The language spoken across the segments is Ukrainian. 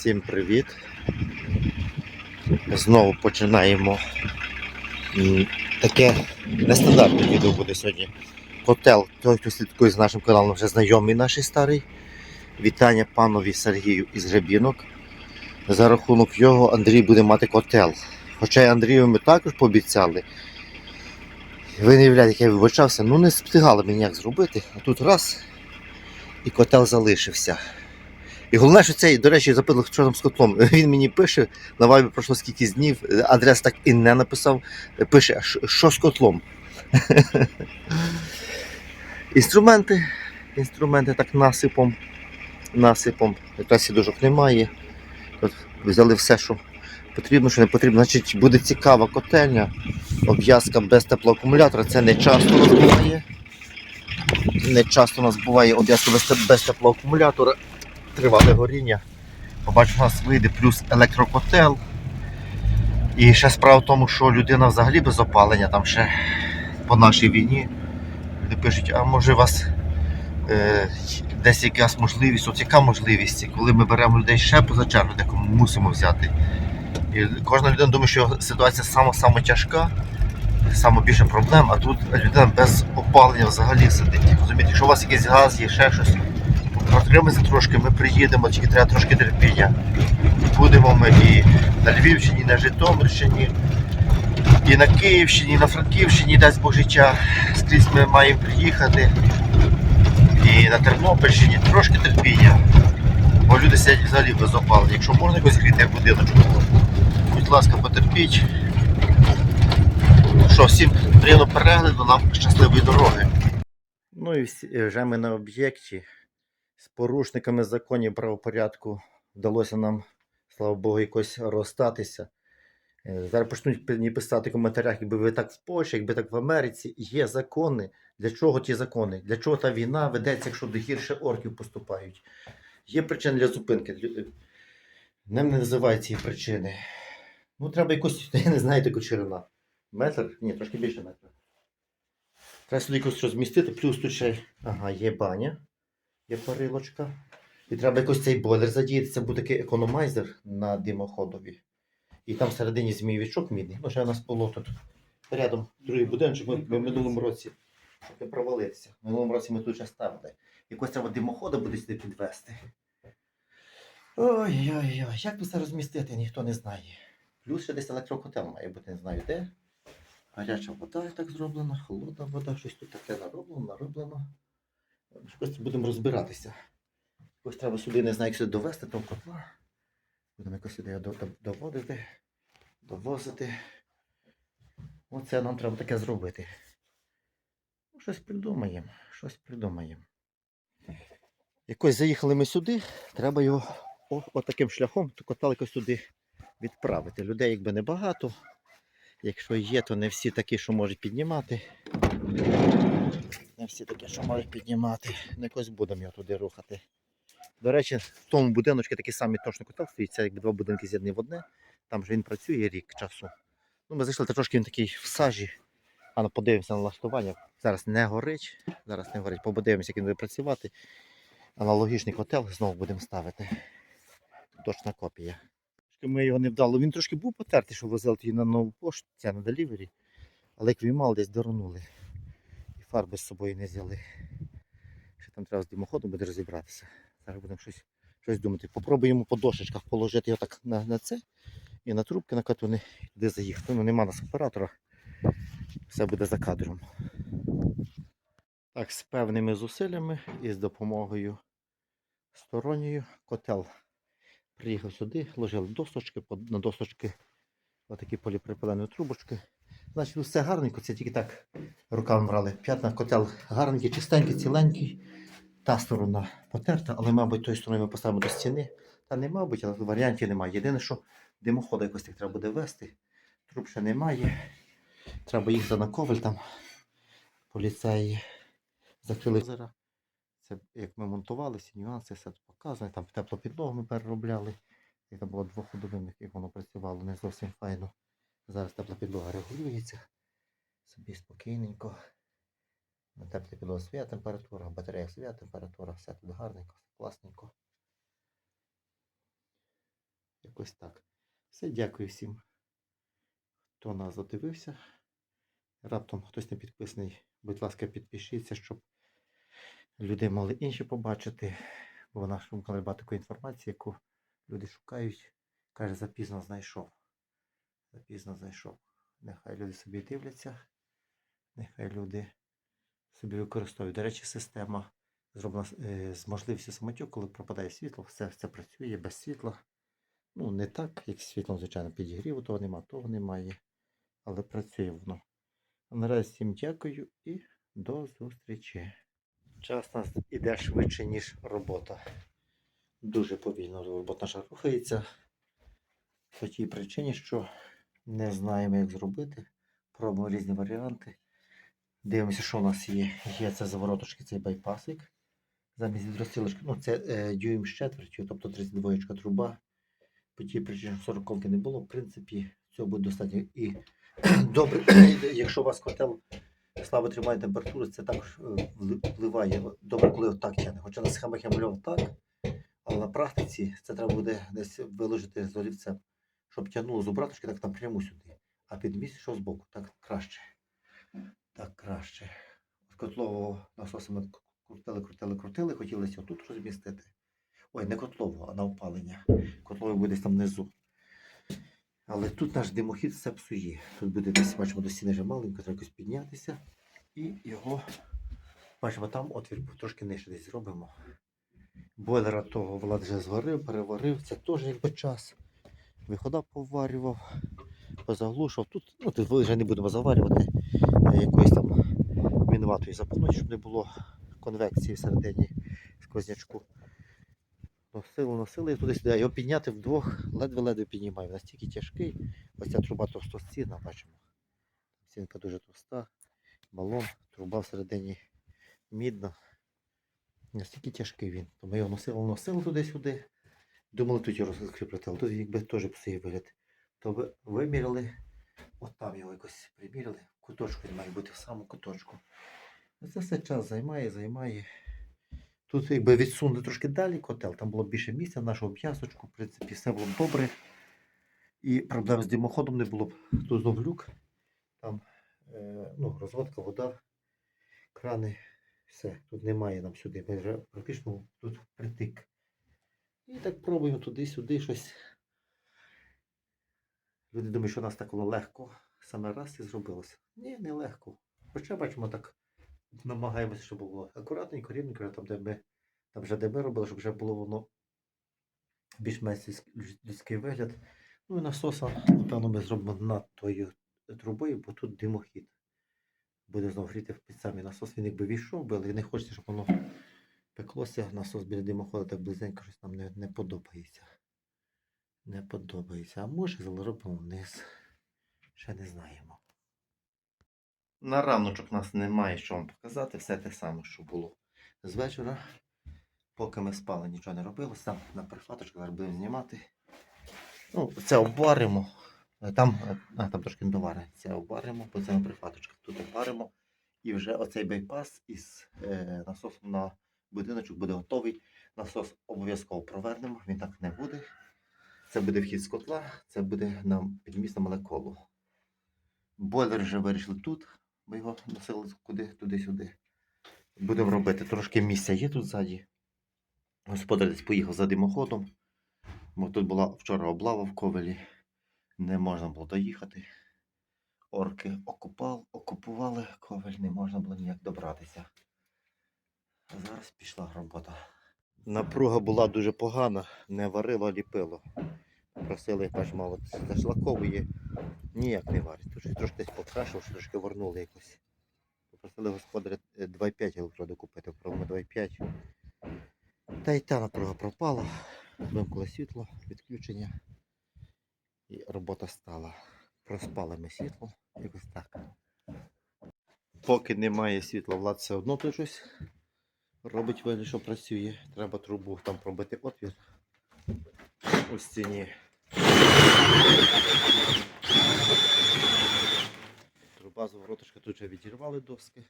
Всім привіт. Знову починаємо таке нестандартне відео буде сьогодні. Котел, той, хто слідкує з нашим каналом, вже знайомий наш старий. Вітання панові Сергію із Гребінок. За рахунок його Андрій буде мати котел. Хоча Андрію ми також пообіцяли. Ви не уявляєте, як я вибачався, ну не встигали мені як зробити. А тут раз і котел залишився. І головне, що цей, до речі, запитав, що там з котлом. Він мені пише, на вайбі пройшло скільки днів, адрес так і не написав. Пише, «А що- з котлом. Інструменти. Інструменти так насипом. Насипом. Якраз сідожок немає. Тут взяли все, що потрібно, що не потрібно. Значить, буде цікава котельня. Обв'язка без теплоакумулятора. Це не часто нас. Не часто у нас буває обв'язка без теплоакумулятора тривале горіння. Побачу, у нас вийде плюс електрокотел. І ще справа в тому, що людина взагалі без опалення, там ще по нашій війні. Люди пишуть, а може у вас е, десь якась можливість, от яка можливість, коли ми беремо людей ще поза чергу, декому мусимо взяти. І кожна людина думає, що ситуація сама сама тяжка, саме більше проблем, а тут людина без опалення взагалі сидить. Розумієте, якщо у вас якийсь газ є, ще щось, Протримаємося трошки, ми приїдемо, тільки треба трошки терпіння. Будемо ми і на Львівщині, і на Житомирщині, і на Київщині, і на Франківщині, дасть Бог життя. Скрізь ми маємо приїхати. І на Тернопільщині трошки терпіння. Бо люди сидять взагалі без опалення. Якщо можна якось гріти будиночку, будь ласка, потерпіть. Що, всім приємного перегляду, нам щасливої дороги. Ну і вже ми на об'єкті з порушниками законів правопорядку вдалося нам, слава Богу, якось розстатися. Е, Зараз почнуть писати в коментарях, якби ви так в Польщі, якби так в Америці. Є закони. Для чого ті закони? Для чого та війна ведеться, якщо до гірше орків поступають? Є причини для зупинки. Лю- Ним не називають ці причини. Ну, треба якось, я не знаю, таку ширина. Метр? Ні, трошки більше метра. Треба сюди якось щось змістити, плюс тут ще ага, є баня є парилочка. І треба якось цей бойлер задіяти. Це був такий економайзер на димоходові. І там всередині змійовичок мідний. Ну, у нас було тут рядом другий будиночок. Ми, в минулому році, щоб не провалитися. В минулому році ми тут ще ставили. Якось треба димохода буде сюди підвести. Ой-ой-ой, як би це розмістити, ніхто не знає. Плюс ще десь електрокотел має бути, не знаю де. Гаряча вода так зроблена, холодна вода, щось тут таке нароблено, нароблено. Якось будемо розбиратися. Ось треба сюди, не знаю, як сюди довести того котла. Будемо якось сюди доводити, довозити. Оце нам треба таке зробити. Ну, щось придумаємо, щось придумаємо. Якось заїхали ми сюди, треба його отаким шляхом, котел якось сюди відправити. Людей якби небагато. Якщо є, то не всі такі, що можуть піднімати. Не всі такі, що можуть піднімати. Не якось будемо його туди рухати. До речі, в тому будиночку такий самий точно котел стоїть. Це якби два будинки з'єднані в одне. Там же він працює рік часу. Ну, ми зайшли, трошки він такий в сажі. А ну подивимося на налаштування. Зараз не горить. Зараз не горить. Подивимося, як він буде працювати. Аналогічний котел знову будемо ставити. Точна копія. Ми його не вдало. Він трошки був потертий, що возили тоді на нову пошту, це на делівері. Але як він мав, десь доронули. Фарби з собою не взяли. Ще там треба з димоходом буде розібратися. Зараз будемо щось, щось думати. Попробуємо по дошечках положити його так на, на це і на трубки на катуни, туди заїхати. Ну нема нас оператора. Все буде за кадром. Так, з певними зусиллями і з допомогою сторонньою котел приїхав сюди, ложили досточки, на досточки отакі поліпропилені трубочки. Значить, все гарненько, це тільки так руками брали. П'ятна котел гарненький, чистенький, ціленький. Та сторона потерта, але, мабуть, тої сторони ми поставимо до стіни. Та не мабуть, але варіантів немає. Єдине, що димохода якось так треба буде вести. Труб ще немає. Треба їхати на коваль там. Поліцеї закрили озера. Це як ми монтували, всі нюанси, все показано. Там теплу підлогу ми переробляли. І там було двоходовим, як воно працювало, не зовсім файно. Зараз тепла підлога регулюється. Собі спокійненько. На теплій підлозі своя температура, в батареях своя температура, все тут гарненько, класненько. Якось так. Все, дякую всім, хто нас задивився. Раптом хтось не підписаний, будь ласка, підпишіться, щоб люди могли інші побачити. Бо в нашому каналі багато такої інформації, яку люди шукають. Каже, запізно знайшов. Запізно знайшов. Нехай люди собі дивляться, нехай люди собі використовують. До речі, система зроблена е, з можливістю самотюк, коли пропадає світло, все, все працює без світла. Ну, не так, як з світлом, звичайно, підігріву того нема, того немає. Але працює воно. Наразі всім дякую і до зустрічі. Час у нас іде швидше, ніж робота. Дуже повільно робота наша рухається. По тій причині, що не знаємо, як зробити. Пробуємо різні варіанти. Дивимося, що у нас є. Є це завороточки, цей байпасик. Замість відростілочки. Ну, це е, дюйм з четвертю, тобто 32 труба. По тій причині, що 40 не було, в принципі, цього буде достатньо. І добре, якщо у вас котел слабо тримає температуру, це також е, впливає. Добре, коли отак тягне. Хоча на схемах я малював так, але на практиці це треба буде десь виложити з олівцем, щоб тягнуло з обраточки так напряму сюди. А під місць йшов збоку. Так краще. Так краще. От котлового насосу ми крутили, крутили, крутили, хотілося отут розмістити. Ой, не котлового, а на опалення. Котловий буде там внизу. Але тут наш димохід все псує. Тут буде десь, бачимо, до стіни вже маленько, треба якось піднятися. І його, бачимо, там отвір трошки нижче десь зробимо. Бойлера того Влад вже зварив, переварив, це теж якби час. Вихода поварював, позаглушував. Тут, ну тут вже не будемо заварювати е, якоїсь там мінуватої запнуть, щоб не було конвекції всередині сквознячку. Носили, носили туди сюди. Його підняти вдвох ледве-ледве піднімаю. Настільки тяжкий. Ось ця труба товстостінна, бачимо. Стінка дуже товста. Балон, труба всередині мідна. Настільки тяжкий він. То ми його носили, носили туди-сюди. Думали, тут його розкріпити, але тут якби теж псує вигляд. То ви виміряли, от там його якось приміряли. Куточку він має бути в самому куточку. Це все час займає, займає. Тут якби відсунути трошки далі котел, там було більше місця, нашого м'ясочку, в принципі, все було добре. І проблем з димоходом не було б. Тут знов люк, там е, ну, розводка, вода, крани, все. Тут немає нам сюди. Ми вже практично тут притик. І так пробуємо туди-сюди щось. Люди думають, що у нас так воно легко. Саме раз і зробилося. Ні, не легко. Хоча бачимо так намагаємося, щоб було акуратненько, рівненько, там, де ми, там вже де ми робили, щоб вже було воно більш-менш людський вигляд. Ну і насоса, напевно, ми зробимо над тою трубою, бо тут димохід. Буде знову гріти під самий насос. Він якби війшов би, але не хочеться, щоб воно пеклося. Насос біля димоходу так близенько щось нам не, не подобається. Не подобається. А може зробимо вниз. Ще не знаємо. На раночок нас немає що вам показати, все те саме, що було з вечора. Поки ми спали, нічого не робилося. Там на прихваточку зараз будемо знімати. Ну, це обваримо. Там, а, там трошки не. Це обваримо, бо це на прихваточках. Тут обваримо. І вже оцей байпас із е, насосом на будиночок буде готовий. Насос обов'язково провернемо, він так не буде. Це буде вхід з котла, це буде нам під містом молеколу. Бойлер вже вирішили тут. Ми його носили куди, туди-сюди. Будемо робити. Трошки місця є тут ззаді. Господар десь поїхав за димоходом. Бо тут була вчора облава в ковелі. Не можна було доїхати. Орки окупал, окупували ковель, не можна було ніяк добратися. А зараз пішла робота. Напруга була дуже погана, не варило, ліпило. Просили, мало зашлаковує, ніяк не варить. Тут трошки десь покрашив, трошки вернули якось. Попросили господаря е, 2,5 електроди купити, пробуємо 2,5. Та й та напруга пропала. Вимкнуло світло, відключення. І робота стала. Проспали ми світло, якось так. Поки немає світла, влад все одно тут щось робить вигляд, що працює. Треба трубу там пробити отвір у стіні. Труба завороточка тут вже відірвали доски.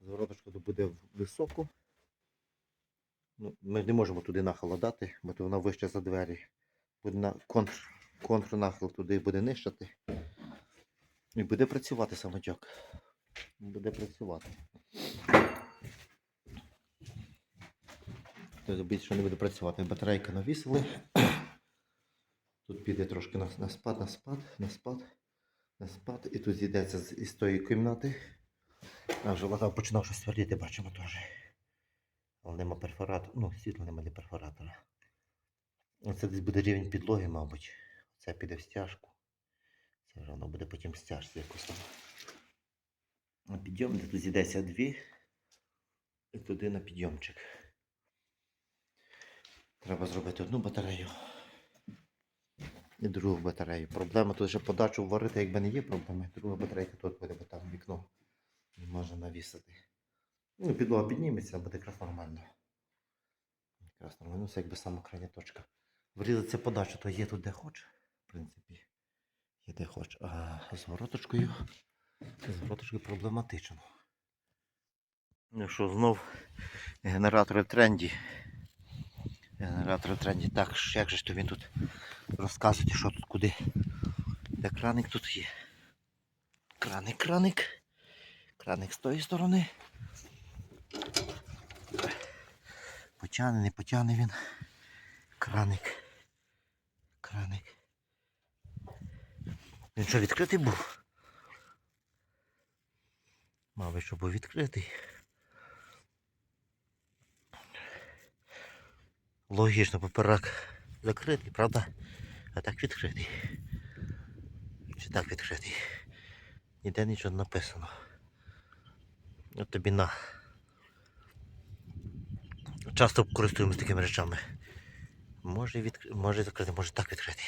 Завороточка тут буде високо. Ну, ми не можемо туди нахало дати, бо то вона вище за двері. буде на контр, контрнахил туди буде нищати. І буде працювати самочок. Буде працювати. Тобто більше не буде працювати. Батарейка навісили. Піде трошки на, на спад, на спад, на спад, на спад. І тут зійдеться з, із тої кімнати. А вже вода починав щось твердіти, бачимо теж. Але нема перфоратора. Ну, світла нема для перфоратора. Оце десь буде рівень підлоги, мабуть. Це піде в стяжку. Це вже воно буде потім в стяжці якось там. На підйом, де тут зійдеться дві. І туди на підйомчик. Треба зробити одну батарею і другу батарею. Проблема тут ще подачу варити, якби не є проблеми. Друга батарейка тут буде, бо там вікно не можна навісити. Ну, підлога підніметься, буде якраз нормально. Якраз нормально, Ну, це якби сама крайня точка. Врізатися подачу, то є тут де хоч, в принципі. Є де хоч. А з вороточкою. З вороточкою проблематично. Ну що, знов генератори тренді. Генератори в тренді. Так, як же ж то він тут розказує, що тут куди. Де краник тут є. Краник, краник. Краник з тої сторони. Потягне, не потягне він. Краник. Краник. Він що, відкритий був? Мабуть, що був відкритий. Логічно, поперек закритий, правда? А так відкритий. Чи так відкритий? Ніде нічого не написано. От тобі на. Часто користуємося такими речами. Може, відкр... може закрити, може так відкрити.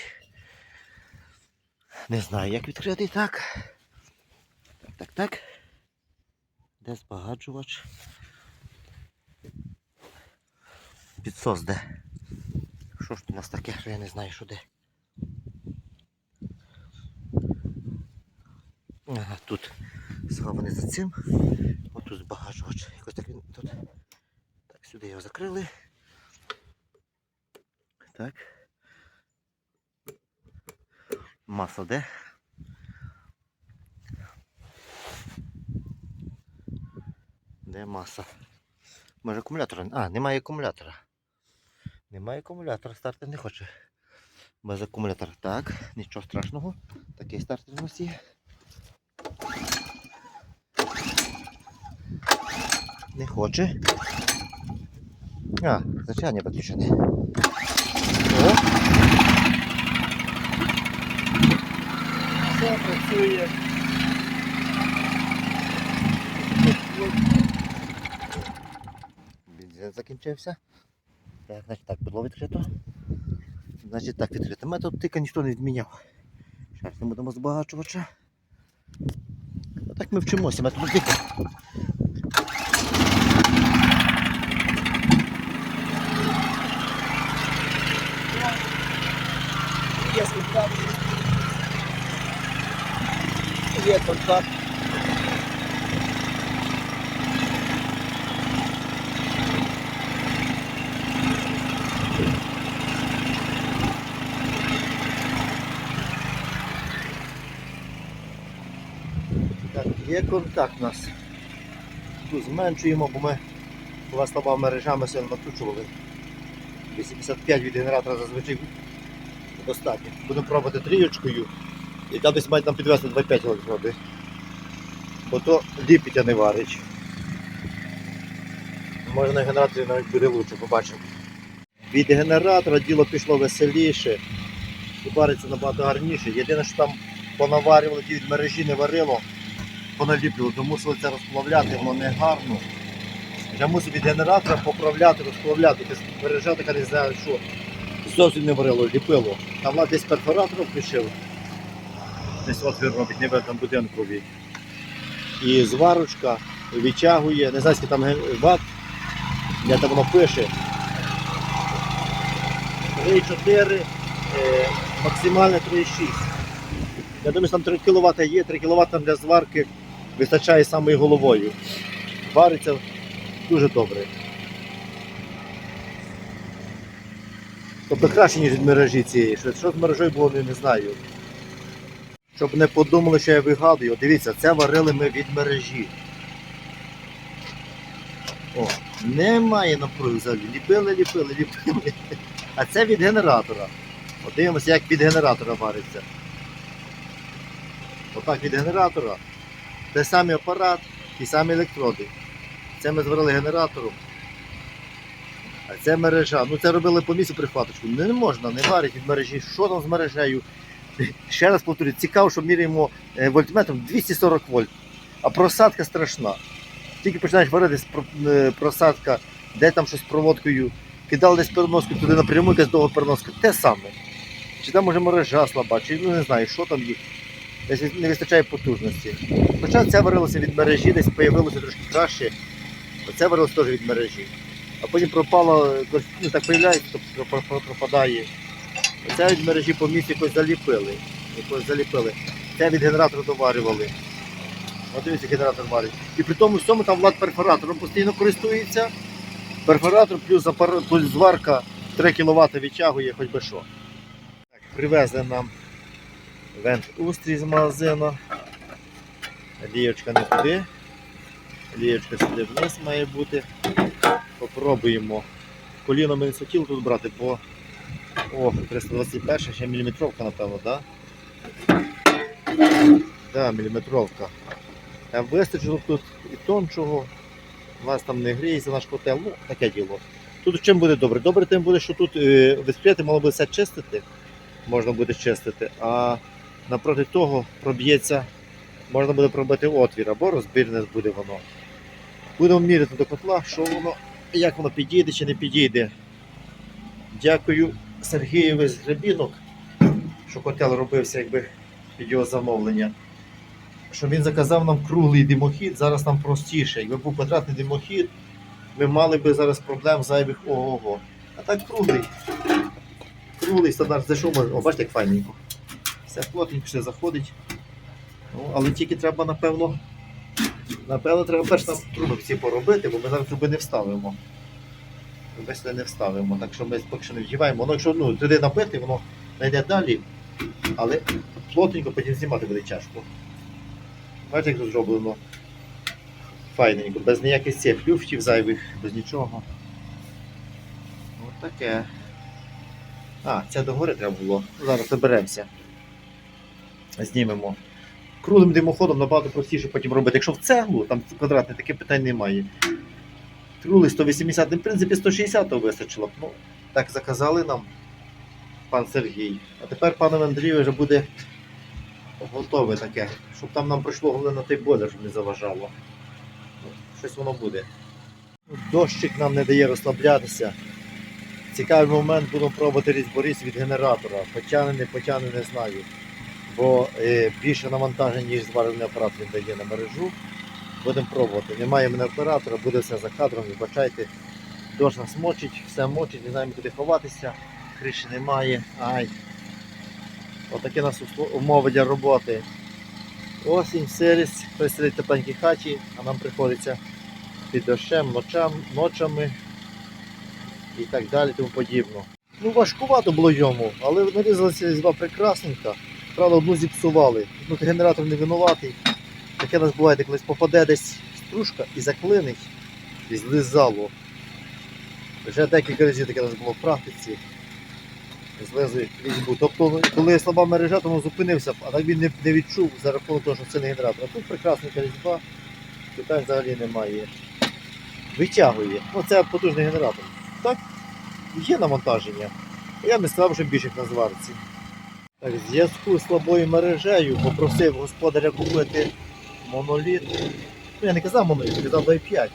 Не знаю, як відкрити. Так, так, так. Де збагачувач? Підсос де? Що ж тут у нас таке, що я не знаю, що де. Ага, тут схований за цим. Ось тут збагачувач. Якось так він тут. Так, сюди його закрили. Так. Масло де? Де маса? Може акумулятора? А, немає акумулятора. Немає акумулятора, стартер не хоче. Без акумулятора. Так, нічого страшного. Такий стартер у нас є. Не хоче. А, звичайно виключене. О! Все працює. Бензин закінчився. Так, значить так, було відкрито. Значить так відкрито. Метод тика ніхто не відміняв. Зараз не будемо збагачувача. Отак ми вчимося методу тика. Є контакт. Є контакт. Так, є контакт у нас. Тут зменшуємо, бо ми власними мережами сильно накручували. 85 від генератора зазвичай достатньо. Будемо пробувати трієчкою. І там десь мають нам підвести 25 електроди. Бо то ліпить, а не варить. Може на генераторі навіть буде лучше, побачимо. Від генератора діло пішло веселіше. Вариться набагато гарніше. Єдине, що там понаварювали, ті від мережі не варило, поналіплювало, то мусили це розплавляти, воно не гарно. Я мусив від генератора поправляти, розплавляти. Тобто мережа така не що зовсім не варило, ліпило. Там вона десь перфоратор включив. Десь отвір робить, ніби там будинковий. І зварочка відтягує, не знаю, скільки там ват, де там воно пише. 3,4, е, максимальне 3,6. Я думаю, що там 3 кВт є, 3 кВт для зварки вистачає самою головою. Вариться дуже добре. Тобто краще, ніж від мережі цієї. Що, що з мережею було, не знаю. Щоб не подумали, що я вигадую. Дивіться, це варили ми від мережі. О, немає напруги взагалі. Ліпили, ліпили, ліпили. А це від генератора. От дивимося, як від генератора вариться. Отак від генератора. Той самий апарат, ті самі електроди. Це ми зварили генератором. А це мережа. Ну це робили по місцю прихваточку. Не, можна, не варить від мережі. Що там з мережею? Ще раз повторюю, цікаво, що міряємо е, вольтметром 240 вольт. А просадка страшна. Тільки починаєш варити е, просадка, де там щось з проводкою, кидали десь переноску, туди напряму якась довга переноска. Те саме. Чи там може мережа слаба, чи ну не знаю, що там їх. Десь не вистачає потужності. Хоча це варилося від мережі, десь з'явилося трошки краще. Оце варилося теж від мережі. А потім пропало, ну так появляється, то про- про- пропадає. Оце від мережі по місці якось заліпили. Якось заліпили. Це від генератора доварювали. От дивіться, генератор варить. І при тому всьому там влад перфоратором постійно користується. Перфоратор плюс, плюс зварка 3 кВт відтягує хоч би що. Так, привезли нам вент устрій з магазину. Лієчка не туди. Лієчка сюди вниз має бути. Попробуємо. Коліно ми не хотіли тут брати, бо о, 321 ще міліметровка, напевно, так? Да? Да, міліметровка. Там вистачило тут і тончого. У нас там не гріється наш котел, ну таке діло. Тут чим буде добре? Добре тим буде, що тут е, висприяти мало би все чистити, можна буде чистити, а напроти того проб'ється, можна буде пробити отвір або розбірне буде воно. Будемо міряти до котла, що воно, як воно підійде чи не підійде. Дякую Сергієві з Гребінок, що котел робився якби під його замовлення. Що він заказав нам круглий димохід, зараз нам простіше. Якби був квадратний димохід, ми мали би зараз проблем зайвих ого-го. А так круглий. Круглий стандарт зайшов, о, бачите, як файненько. Все плотненько, все заходить. Ну, але тільки треба, напевно, напевно, треба перш нам труби всі поробити, бо ми зараз труби не вставимо. Сюди не вставимо, так що ми поки що не вдіваємо. Воно, якщо ну, туди набити, воно йде далі, але плотненько потім знімати буде тяжко. Бачите, як тут зроблено файненько, без ніяких цих люфтів зайвих, без нічого. Ось таке. А, це догори треба було. Зараз доберемося. Знімемо. Круглим димоходом набагато простіше потім робити. Якщо в цеглу, там квадратний, таке питань немає. Круглий 180, ну, в принципі 160 вистачило б. Ну, так заказали нам пан Сергій. А тепер панове Андрію вже буде готове таке, щоб там нам пройшло головне на той бойлер, щоб не заважало. Ну, Щось воно буде. Дощик нам не дає розслаблятися. Цікавий момент будемо пробувати різьборіз від генератора. Потягне, не потягне, не знаю. Бо е, більше навантаження, ніж зварений апарат він дає на мережу. Будемо пробувати. Немає мене оператора, буде все за кадром, вибачайте. Дощ нас мочить, все мочить, не знаємо куди ховатися, криші немає. Ай. Отакі нас умови для роботи. Осінь, сирість, хтось сидить в тепленькій хаті, а нам приходиться під дощем, ночам, ночами і так далі, тому подібно. Ну, важкувато було йому, але нарізалася різьба прекрасненька. Правда, одну зіпсували. Ну, генератор не винуватий. Таке нас буває, де колись попаде десь стружка і заклинить, і злизало. Вже декілька разів таке нас було в практиці. Злезли різьбу. Тобто, коли слаба мережа, то він зупинився, а так він не, не відчув за рахунок того, що це не генератор. А тут прекрасненька різьба, питань взагалі немає. Витягує. Ну, це потужний генератор. Так, є навантаження. Я не сказав, що більше на зварці. Так, в зв'язку з слабою мережею попросив господаря купити моноліт. Ну, я не казав моноліт, я казав 2,5.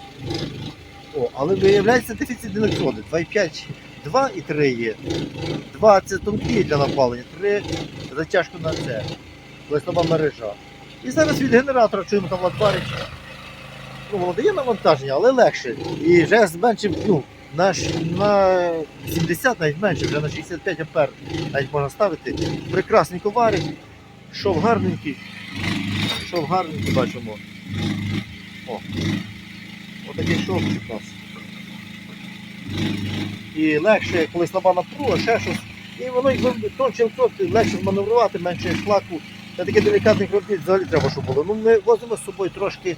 О, але виявляється дефіцит електроди. 2,5, 2 і 3 є. 2 це тонкі для напалення, 3 затяжку на це. Коли слаба мережа. І зараз від генератора чуємо там варить. Ну, воно дає навантаження, але легше. І вже зменшив, ну, на, на 70 навіть менше, вже на 65 ампер навіть можна ставити. Прекрасненько варить. Шов гарненький. Шов гарненький бачимо. О. Отакий шовчик у нас. і легше, коли слаба напруга, ще щось. І воно тонче легше маневрувати, менше шлаку. Та таке делікатних робіт взагалі треба, щоб було. Ну, ми возимо з собою трошки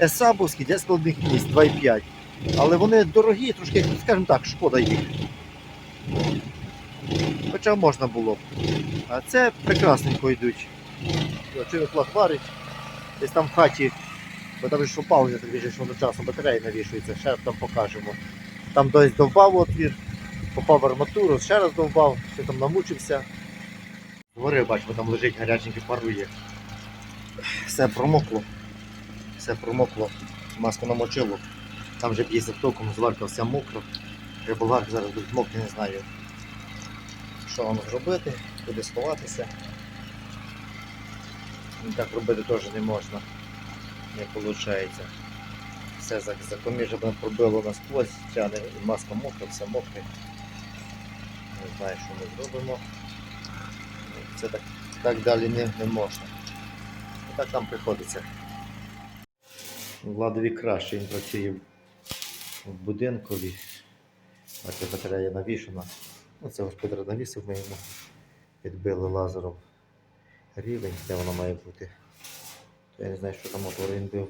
есабовські для складних місць 2,5. Але вони дорогі, трошки, скажімо так, шкода їх. Хоча можна було б. А це прекрасненько йдуть. Чоловік варить. Десь там в хаті, бо там що пауза, так більше, що одночасно батареї навішується, ще там покажемо. Там десь довбав отвір, попав в арматуру, ще раз довбав, ще там намучився. Гори, бачимо, там лежить гаряченький парує. Все промокло. Все промокло. Маску намочило. Там вже б'ється током, зварка вся мокра. Риболар зараз будуть мокрі, не знаю. Що вам зробити, куди сховатися. Так робити теж не можна. Не виходить. Все за, за коміжа мене пробило насквозь, тяне, маска мокра, все мокре. Не знаю, що ми зробимо. Це так, так далі не, не можна. Так нам приходиться. Владові краще він працює в будинкові. Бачите, батарея навішена. Ну, це господар навісив, ми йому підбили лазером рівень, де воно має бути. То я не знаю, що там мотор він бив.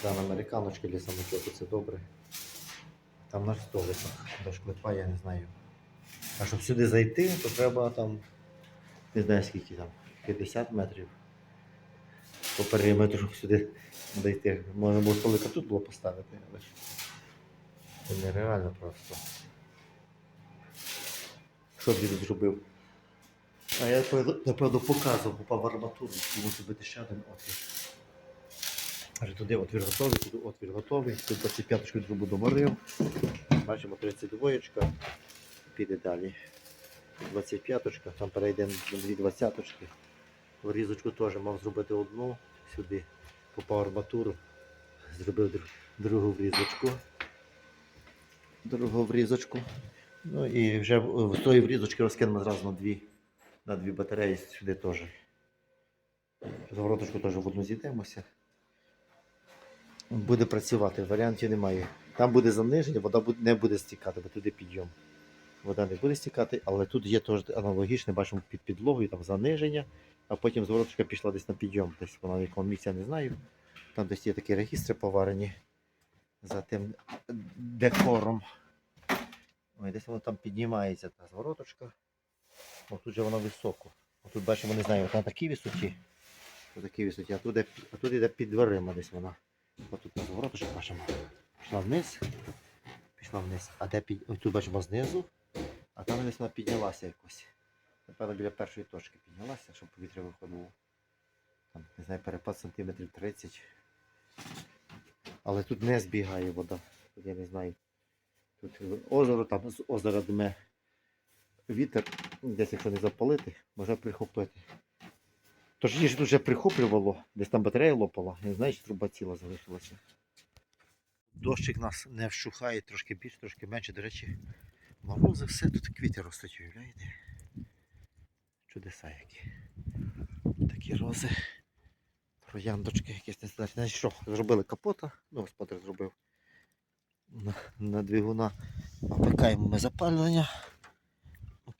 Кран американочки для самотьоку, це добре. Там наш столик до шклепа, я не знаю. А щоб сюди зайти, то треба там, не знаю скільки там, 50 метрів по периметру, сюди дійти. Можна було столика тут було поставити, але ж це нереально просто. Що б він зробив? А я напевно- показував, попав арматуру, йому зробити ще один отвір. Аже туди отвір готовий, туди отвір готовий. Тут 25-ку трубу доварив. Бачимо 32 піде далі. 25-ка, там перейде дві 20-очки. Різочку теж мав зробити одну сюди, попав арматуру, зробив другу врізочку. Другу врізочку. Ну і вже в- тої врізочки розкинемо зразу на дві, на дві батареї сюди теж. Завороточку теж в одну зійдемося. Буде працювати, варіантів немає. Там буде заниження, вода не буде стікати, бо туди підйом. Вода не буде стікати, але тут є теж аналогічне, бачимо під підлогою, там заниження, а потім звороточка пішла десь на підйом. Десь вона в якому місці, не знаю. Там десь є такі регістри поварені за тим декором. Ой, десь воно там піднімається та звороточка. О, тут же вона високо. О, тут бачимо, не знаю, от на такій висоті. На такій висоті, а тут, а тут іде під дверима десь вона. Ось тут на звороточку бачимо. Пішла вниз. Пішла вниз. А де під... Ось тут бачимо знизу. А там десь вона піднялася якось. Напевно, біля першої точки піднялася, щоб повітря виходило. Там, не знаю, перепад сантиметрів 30. Але тут не збігає вода. Тут я не знаю. Тут озеро, там з озера дме вітер, десь якщо не запалити, може прихопити. Тож ніж тут прихоплювало, десь там батарея лопала, не знаю, чи труба ціла залишилася. Дощик нас не вщухає, трошки більше, трошки менше. До речі, морози все, тут квіти ростуть, уявляєте? Чудеса які. Такі рози. Трояндочки якісь не знаю. Знаєш що, зробили капота, ну господар зробив на, на двигуна. Опікаємо ми запалювання.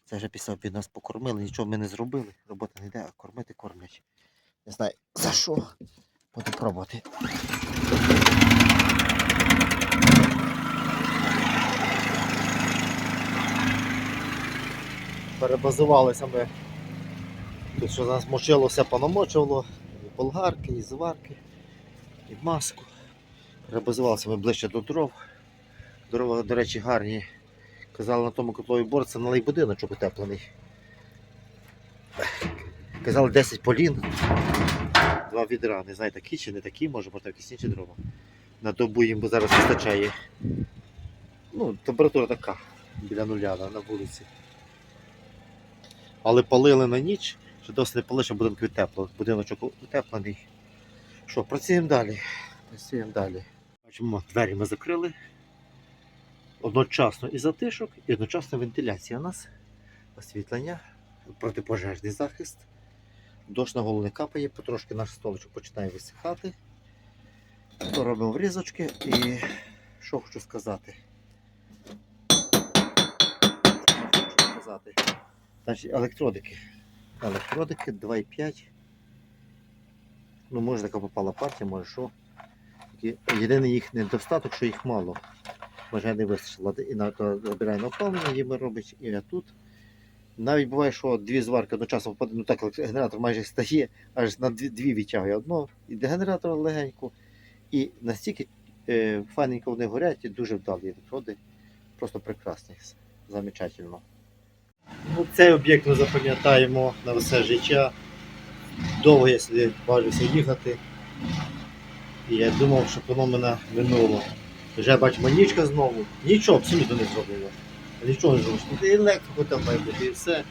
Це вже після обід нас покормили, нічого ми не зробили. Робота не йде, а кормити кормлять. Не знаю за що. Буду пробувати. Перебазувалися ми. Тут що нас мочило, все понамочувало. І болгарки, і зварки, і маску. Перебазувалися ми ближче до дров. Дрова, до речі, гарні. Казали на тому котлові бор, це налий будиночок утеплений. Казали 10 полін, два відра. Не знаю, такі чи не такі, може, може якісь інші дрова. На добу їм бо зараз вистачає. Ну, температура така, біля нуля на вулиці. Але палили на ніч, що досить не полишив від тепло. Будиночок утеплений. Що, працюємо далі. Працюємо далі. Бачимо, двері ми закрили. Одночасно і затишок, і одночасно вентиляція у нас, освітлення, протипожежний захист. Дощ на голову не капає, потрошки наш столичок починає висихати. То робимо врізочки і що хочу сказати. Що хочу сказати. Значить, електродики. Електродики 2,5. Ну, може така попала партія, може що. Єдиний їх недостаток, що їх мало. Може не вистачило. І на то забирає на опалення, їм робить і тут. Навіть буває, що дві зварки одночасно впаде, ну так генератор майже стає, аж на дві, дві відтягує одно, і для легенько. І настільки е, файненько вони горять і дуже вдалі електроди. Просто прекрасні. Замечательно. Ну, цей об'єкт ми запам'ятаємо на все життя. Довго я сюди бажався їхати. І я думав, що воно мене минуло. Вже бачимо нічка знову. Нічого абсолютно не зробило. Нічого не зробиш. Тут електрику там має бути, і все.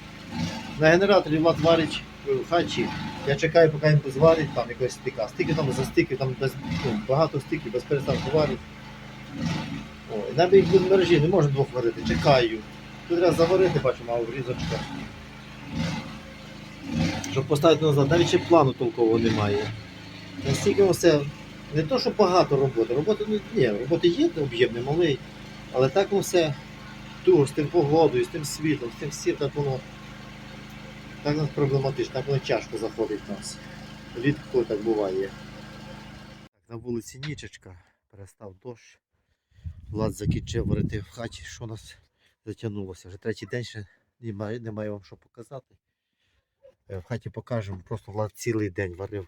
На генераторі Влад варить в хаті. Я чекаю, поки він зварить там якогось стика. Стики там за стики, там без, ну, багато стиків, без перестанку варить. Навіть без мережі не можна двох варити, чекаю. Тут треба заварити, бачу, мав різочка. Щоб поставити назад, навіть ще плану толкового немає. Настільки все, не то, що багато роботи. Роботи ну, ні, роботи є, об'єм не малий, але так все туго, з тим погодою, з тим світлом, з тим всім, так воно так нас проблематично, так воно тяжко заходить в нас. Рідко так буває. На вулиці Нічечка, перестав дощ. Влад закінчив варити в хаті, що у нас затягнулося. Вже третій день ще немає, немає вам що показати. Е, В хаті покажемо, просто Влад цілий день варив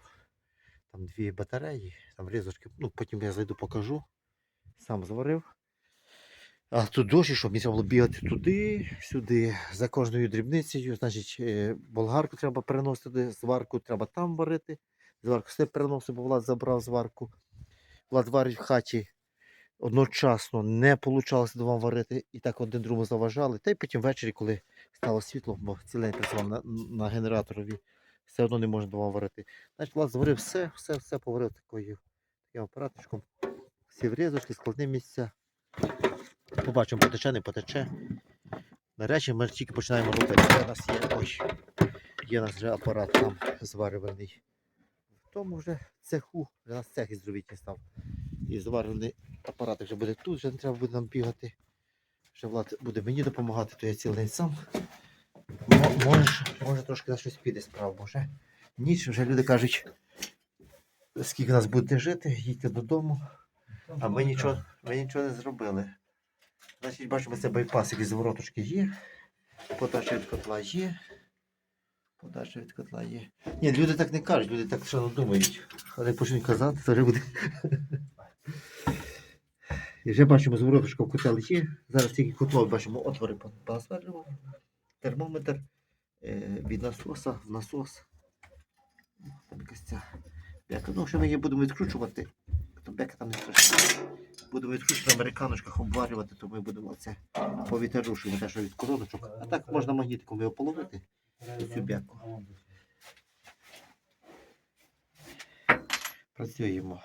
там дві батареї, там різочки. Ну, потім я зайду покажу. Сам зварив. А тут дощ, щоб мені треба було бігати туди, сюди, за кожною дрібницею. Значить, е, болгарку треба переносити, зварку треба там варити. Зварку все переносив, бо Влад забрав зварку. Влад варить в хаті. Одночасно не вийшло двом варити, і так один другому заважали. Та й потім ввечері, коли стало світло, бо цілий працював на, на генераторові, все одно не можна двом варити. Значить, Влад зварив все, все, все поварив такою, таким апараточком. Всі врізочки, складні місця. Побачимо, потече, не потече. Нарешті ми тільки починаємо робити. У нас є. Ой, є у нас вже апарат там зварюваний. В тому вже цеху, у нас цех із став. І зварений апарат вже буде тут, вже не треба буде нам бігати. Вже Влад буде мені допомагати, то я цілий день сам. Мо- Може, може трошки на щось піде справа, вже ніч, вже люди кажуть, скільки нас будете жити, їдьте додому. А ми нічого, ми нічого не зробили. Значить, бачимо, це байпасик із вороточки є. Подача від котла є. Подача від котла є. Ні, люди так не кажуть, люди так що думають. Але почнуть казати, то вже буде. Вже бачимо, з в котел є. Зараз тільки котло бачимо отвори позасверлював. Термометр е, від насоса в насос. Там якась ця бяка. Ну, що ми її будемо відкручувати, то бяка там не страшна. Будемо відкручувати на американочках обварювати, то ми будемо це повітрушувати те, що від короночок. А так можна магнітиком його половити. Цю бяку. Працюємо.